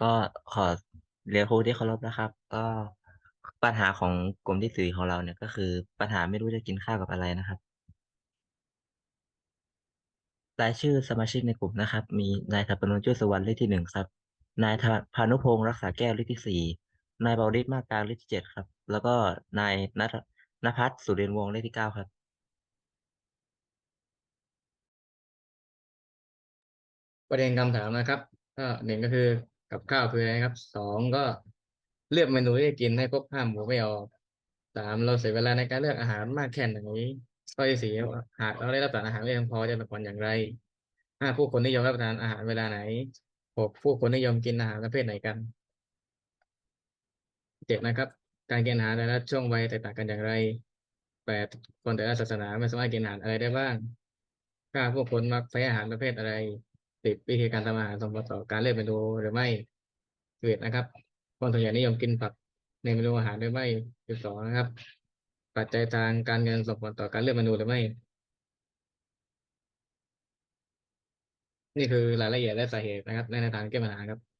ก็ขอเรียนครูที่เคารพนะครับ ก็ปัญหาของกลุ่มที่สี่ของเราเนี่ยก็คือปัญหาไม่รู้จะกินข้าวกับอะไรนะครับ รายชื่อสมาชิกในกลุ่มนะครับ มีนายถัปนนท์จุ้ยสวรรณเลขที่หนึ่งครับ นายธพานุพงศ์รักษาแก้วเลขที่สี่นายเบาฤทธิ์มากกลางเลขที่เจ็ดครับ แล้วก็นายณัฐนภัสสุเรนวงศ์เลขที่เก้าครับประเด็นคำถามนะครับก็หนึ่งก็คือ กับข้าวคืออะไรครับสองก็เลือกเมนูที่จะกินให้ครบห้าหมู่ไม่ออกสามเราเสียเวลาในการเลือกอาหารมากแค่ไหนข้อที่สี่หากเราได้รับสารอาหารไม่เพียงพอจะเป็นผลอย่างไรห้าผู้คนนิยมรับประทานอาหารเวลาไหนหกผู้คนนิยมกินอาหารประเภทไหนกันเจ็ดนะครับ การกินอาหารแต่ละช่วงวัยแตกต่างกันอย่างไรแปดคนแต่ละศาสนาไม่สามารถกินอาหารอะไรได้บ้างเก้าผู้คนมักใช้อาหารประเภทอะไร สิบวิธีการทำอาหารส่งผลต่อการเลือกเมนูหรือไม่สิบเอ็ดนะครับ คนส่วนใหญ่นิยมกินผักในเมนูอาหารหรือไม่สิบสองนะครับ ปัจจัยทางการเงินส่งผลต่อการเลือกเมนูหรือไม่ นี่คือรายละเอียดและสาเหตุนะครับ ในทางแก้ปัญหาครับ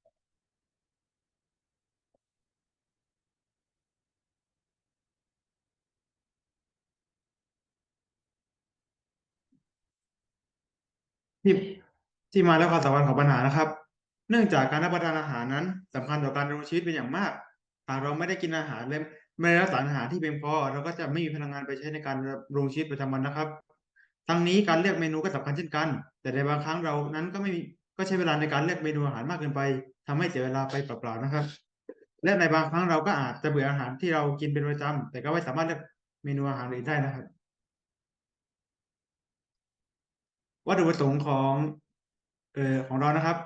ที่ ที่มาและความสำคัญของปัญหานะครับ เนื่องจากการรับประทานอาหารนั้นสำคัญต่อการดำรงชีวิตเป็นอย่างมาก หากเราไม่ได้กินอาหารและไม่ได้รับสารอาหารที่เพียงพอเราก็จะไม่มีพลังงานไปใช้ในการดำรงชีวิตประจำวันนะครับ ทั้งนี้การเลือกเมนูก็สำคัญเช่นกัน แต่ในบางครั้งเรานั้นก็ไม่มีก็ใช้เวลาในการเลือกเมนูอาหารมากเกินไปทำให้เสียเวลาไปเปล่าๆนะครับ และในบางครั้งเราก็อาจจะเบื่ออาหารที่เรากินเป็นประจำแต่ก็ไม่สามารถเลือกเมนูอาหารอื่นได้นะครับ วัตถุประสงค์ของ เอ่อของเรานะครับ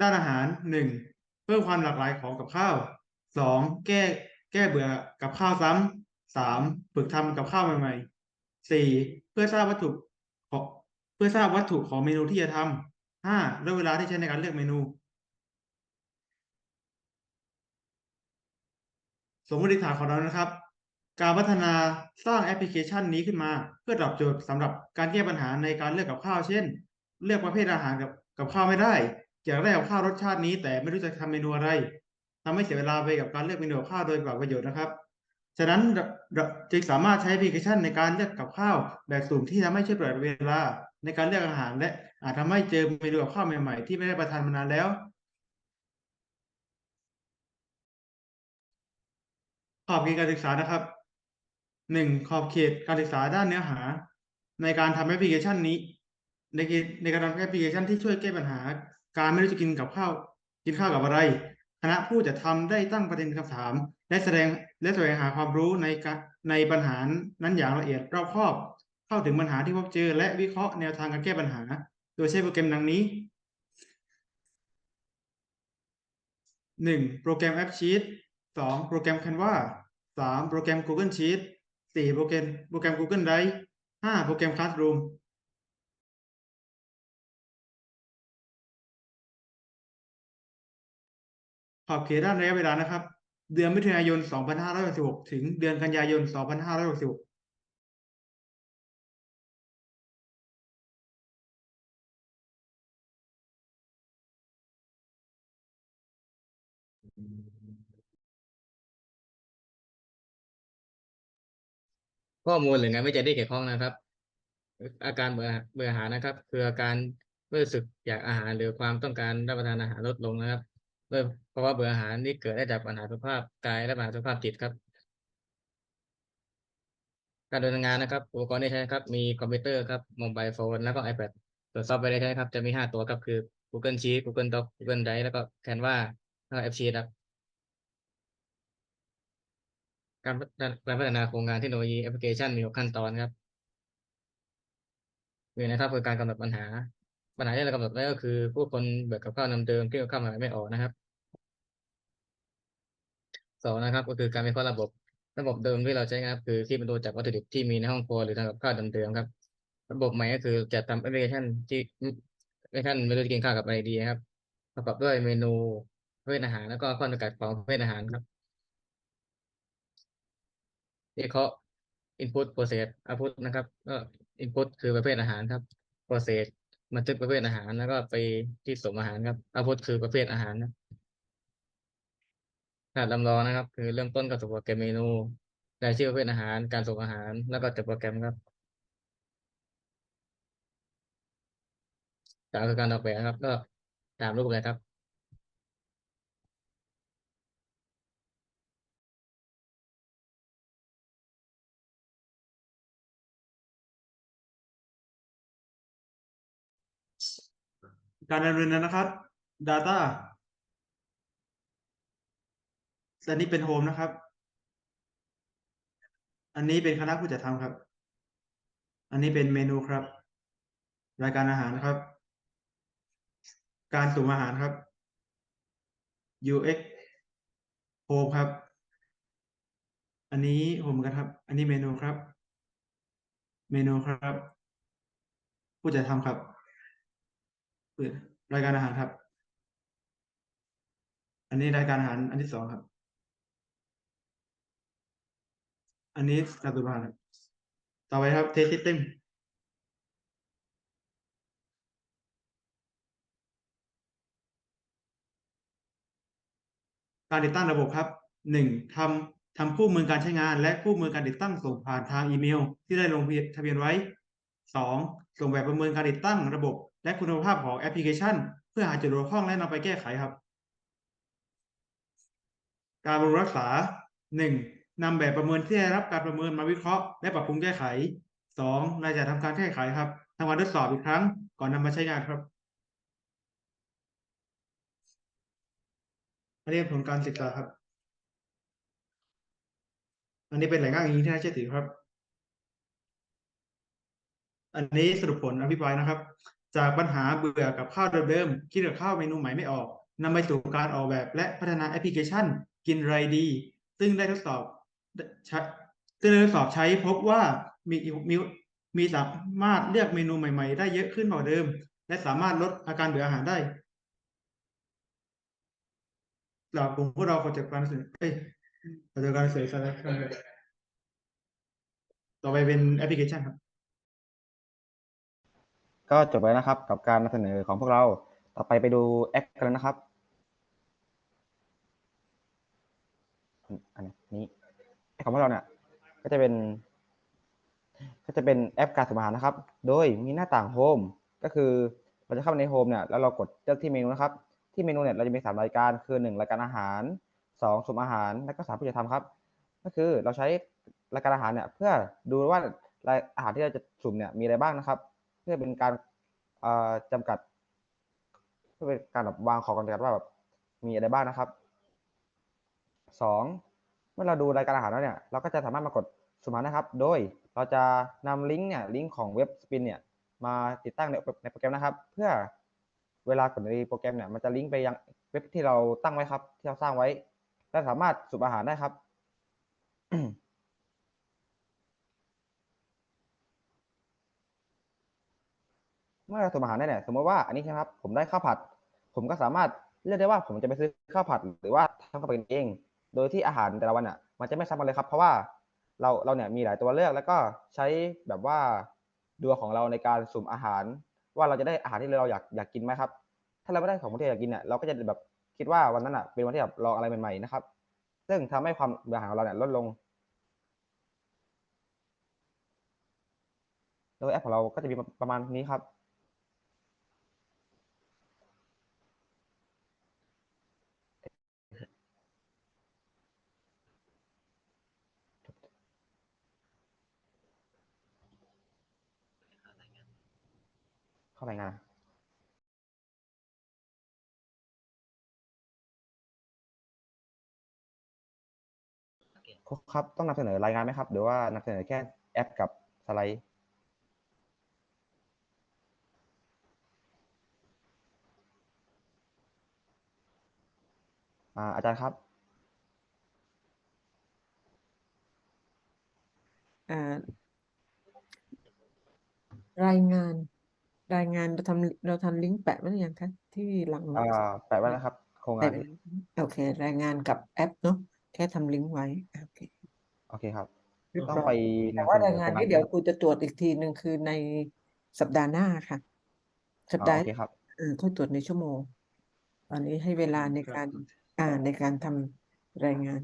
ด้านอาหารหนึ่งเพิ่มความหลากหลายของกับข้าวสองแก้แก้เบื่อกับข้าวซ้ำสามฝึกทำกับข้าวใหม่ๆสี่เพื่อทราบวัตถุของเพื่อทราบวัตถุของเมนูที่จะทำห้าลดเวลาที่ใช้ในการเลือกเมนู สมมติฐานของเรานะครับ การพัฒนาสร้างแอปพลิเคชันนี้ขึ้นมา เพื่อตอบโจทย์สำหรับการแก้ปัญหาในการเลือกกับข้าวเช่น เลือกประเภทอาหารกับ กับข้าวไม่ได้อยากได้กับข้าวรสชาตินี้ แต่ไม่รู้จะทำเมนูอะไรทำให้เสียเวลาไปกับการเลือกเมนูข้าวโดยเปล่าประโยชน์นะครับ ฉะนั้นจึงสามารถใช้แอปพลิเคชันในการเลือกกับข้าวแบบสุ่มที่ทำให้ช่วยประหยัดเวลาในการเลือกอาหาร และอาจทำให้เจอเมนูกับข้าวใหม่ๆที่ไม่ได้ประทานมานานแล้วขอบเขตการศึกษานะครับหนึ่งขอบเขตการศึกษาด้านเนื้อหา ในการทำแอปพลิเคชันนี้ ในการในการทำแอปพลิเคชันที่ช่วยแก้ปัญหา การไม่รู้จะกินกับข้าวกินข้าวกับอะไรคณะผู้จะทำได้ตั้งประเด็นคำถาม และแสดงและแสวงหาความรู้ในในปัญหานั้นอย่างละเอียดรอบคอบ เข้าถึงปัญหาที่พบเจอ และวิเคราะห์แนวทางการแก้ปัญหา โดยใช้โปรแกรมดังนี้หนึ่งโปรแกรมแอปชีตสองโปรแกรม Canva สามโปรแกรม Google Sheet สี่โปรแกรมโปรแกรม Google Drive ห้าโปรแกรม Classroom ขอบเขตด้านระยะเวลานะครับ เดือนมิถุนายน 2566 ถึงเดือนกันยายน 2566ข้อมูลหรืองานวิจัยที่เกี่ยวข้องนะครับ อาการเบื่อเบื่ออาหารนะครับ คืออาการรู้สึกอยากอาหารหรือความต้องการรับประทานอาหารลดลงนะครับ โดยเพราะว่าเบื่ออาหารนี่เกิดได้จากปัญหาสุขภาพกายและปัญหาสุขภาพจิตครับ การดำเนินงานนะครับ อุปกรณ์ที่ใช้ครับ มีคอมพิวเตอร์ครับโมบายโฟนแล้วก็ iPad ส่วซอฟต์แวร์ที่ใช้ครับ จะมีห้าตัวครับคือ Google Sheet Google Doc Google Drive แล้วก็ Canva แล้วก็ AppSheet ครับการพัฒนาการพัฒนาโครงงานเทคโนโลยีแอปพลิเคชันมีหกขั้นตอนครับคือนะครับคือการกำหนดปัญหา ปัญหาที่เรากำหนดไว้ก็คือ ผู้คนเบื่อกับข้าวเดิมๆที่กับข้าวใหม่ไม่ออกนะครับสองนะครับ ก็คือการวิเคราะห์ระบบ ระบบเดิมที่เราใช้นะครับคือที่เป็นตัวจากวัตถุดิบที่มีในห้องครัวหรือทำกับข้าวเดิมๆครับ ระบบใหม่ก็คือจะทำแอปพลิเคชันที่แอปพลิเคชันไม่รู้จะกินข้าวกับอะไรดีครับประกอบด้วยเมนูประเภทอาหารแล้วก็ข้อจำกัดของประเภทอาหารครับวิเคราะห์ input process output นะครับก็ input คือประเภทอาหารครับ process บันทึกประเภทอาหารแล้วก็ไปที่สมอาหารครับ output คือประเภทอาหารนะรหัสลำลองนะครับ คือเริ่มต้นกับตัวโปรแกรมเมนูรายชื่อประเภทอาหาร การส่งอาหาร แล้วก็จับโปรแกรมครับสามคือการออกแบบครับ ก็ตามรูปแบบครับ การดำเนินนะครับ Data อันนี้เป็นโฮมนะครับ อันนี้เป็นคณะผู้จัดทำครับ อันนี้เป็นเมนูครับ รายการอาหารครับ การสุ่มอาหารครับ UX โฮมครับ อันนี้โฮมกันครับ อันนี้เมนูครับ เมนูครับ ผู้จัดทำครับ เปิดรายการอาหารครับ อันนี้รายการอาหารอันที่สองครับ อันนี้การตุลาครับต่อไปครับเทสซิสเต็มการติดตั้งระบบครับหนึ่งทำทำคู่มือการใช้งาน และคู่มือการติดตั้งส่งผ่านทางอีเมล ที่ได้ลงทะเบียนไว้สองส่งแบบประเมินการติดตั้งระบบ และคุณภาพของแอปพลิเคชัน เพื่อหาจุดบกพร่องและนำไปแก้ไขครับ การบำรุงรักษาหนึ่งนำแบบประเมินที่ได้รับการประเมินมาวิเคราะห์ และปรับปรุงแก้ไขสองรายจ่ายทำการแก้ไขครับทำการทดสอบอีกครั้ง ก่อนนำมาใช้งานครับอันนี้เป็นผลการศึกษาครับ อันนี้เป็นแหล่งอ้างอิงที่น่าเชื่อถือครับ อันนี้สรุปผลอภิปรายนะครับ จากปัญหาเบื่อกับข้าวเดิมๆคิดกับข้าวเมนูใหม่ไม่ออกนำไปสู่การออกแบบและพัฒนาแอปพลิเคชัน กินไรดี ซึ่งได้ทดสอบใช้ซึ่งได้ทดสอบใช้พบว่ามีมีมีสามารถเลือกเมนูใหม่ ๆ ได้เยอะขึ้นกว่าเดิม และสามารถลดอาการเบื่ออาหารได้หลักกลุ่มพวกเราขอจัดการเสนอเอ้ยขอจัดการเสนอครับต่อไปเป็นแอปพลิเคชันครับ ก็จบไปแล้วนะครับ กับการนำเสนอของพวกเรา ต่อไปไปดูแอปกันเลยนะครับ อันนี้แอปของพวกเราเนี่ย ก็จะเป็น ก็จะเป็นแอปการส่งอาหารนะครับ โดยมีหน้าต่างโฮมก็คือเราจะเข้าไปในโฮมเนี่ยแล้วเรากดเลือกที่เมนูนะครับ ที่เมนูเนี่ยเราจะมีสามรายการคือหนึ่งรายการอาหารสองสุ่มอาหาร และก็สามผู้จัดทำครับ ก็คือเราใช้รายการอาหารเนี่ยเพื่อดูว่ารายอาหารที่เราจะสุ่มเนี่ยมีอะไรบ้างนะครับ พื่อเป็นการเอ่อจำกัด เพื่อเป็นการแบบวางขอบจำกัดว่าแบบมีอะไรบ้างนะครับสองเมื่อเราดูรายการอาหารแล้วเนี่ย เราก็จะสามารถมากดสุ่มอาหารนะครับ โดยเราจะนำลิงก์เนี่ยลิงก์ของเว็บสปินเนี่ยมาติดตั้งในในโปรแกรมนะครับ เพื่อเวลากดในโปรแกรมเนี่ยมันจะลิงก์ไปยังเว็บที่เราตั้งไว้ครับ ที่เราสร้างไว้และสามารถสุ่มอาหารได้ครับ เมื่อเราสุ่มอาหารได้เนี่ยสมมติว่าอันนี้ใช่ไหมครับผมได้ข้าวผัด ผมก็สามารถเลือกได้ว่าผมจะไปซื้อข้าวผัดหรือว่าทำข้าวผัดเอง โดยที่อาหารแต่ละวันอะ มันจะไม่ซ้ำกันเลยครับ เพราะว่าเราเราเนี่ยมีหลายตัวเลือกแล้วก็ใช้แบบว่าดวงของเราในการสุ่มอาหาร ว่าเราจะได้อาหารที่เราอยากอยากกินไหมครับ ถ้าเราไม่ได้ของที่เราอยากกินเนี่ยเราก็จะแบบคิดว่าวันนั้นอะเป็นวันที่แบบลองอะไรใหม่ๆนะครับ ซึ่งทำให้ความเบื่ออาหารของเราเนี่ยลดลงโดยแอปของเราก็จะมีประมาณนี้ครับ เข้ารายงานครับ ต้องนำเสนอรายงานไหมครับ หรือว่านำเสนอแค่แอปกับสไลด์อาจารย์ครับรายงาน รายงานเราทำเราทำลิงก์แปะไว้หรือยังคะที่หลังอ่าแปะไว้แล้วครับ โครงงาแปะนไว้แล้วโอเค รายงานกับแอปเนาะแค่ทำลิงก์ไว้โอเคโอเคครับ เรียบต้องร้อย ไปแต่นำว่าเสนราอยงานโครงนี้งานเดี๋ยวครับครูจะตรวจอีกทีหนึ่งคือในสัปดาห์หน้าค่ะ สัปอ๋อดาห์โอเคครับเออค่อยตรวจในชั่วโมง ตอนนี้ให้เวลาในการอ่านในการทรายงาน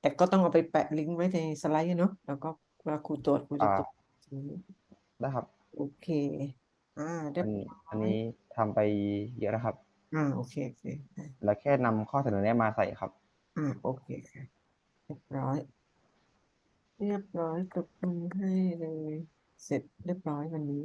แต่ก็ต้องเอาไปแปะลิงก์ไว้ในสไลด์อะเนาะแล้วก็เวลาครูตรวจครูจะอ่าตรวจได้ครับ โอเค อ่าเรียอับนร้อยอันนี้ทำไปเยอะแล้วครับอ่าโอเคโอเคได้แล้วแค่นำข้อเสนอแนะมาใส่ครับอ่าโอเคค่ะ เรียบร้อย เรียบร้อยปรบมือให้เลย เสร็จเรียบร้อยวันนี้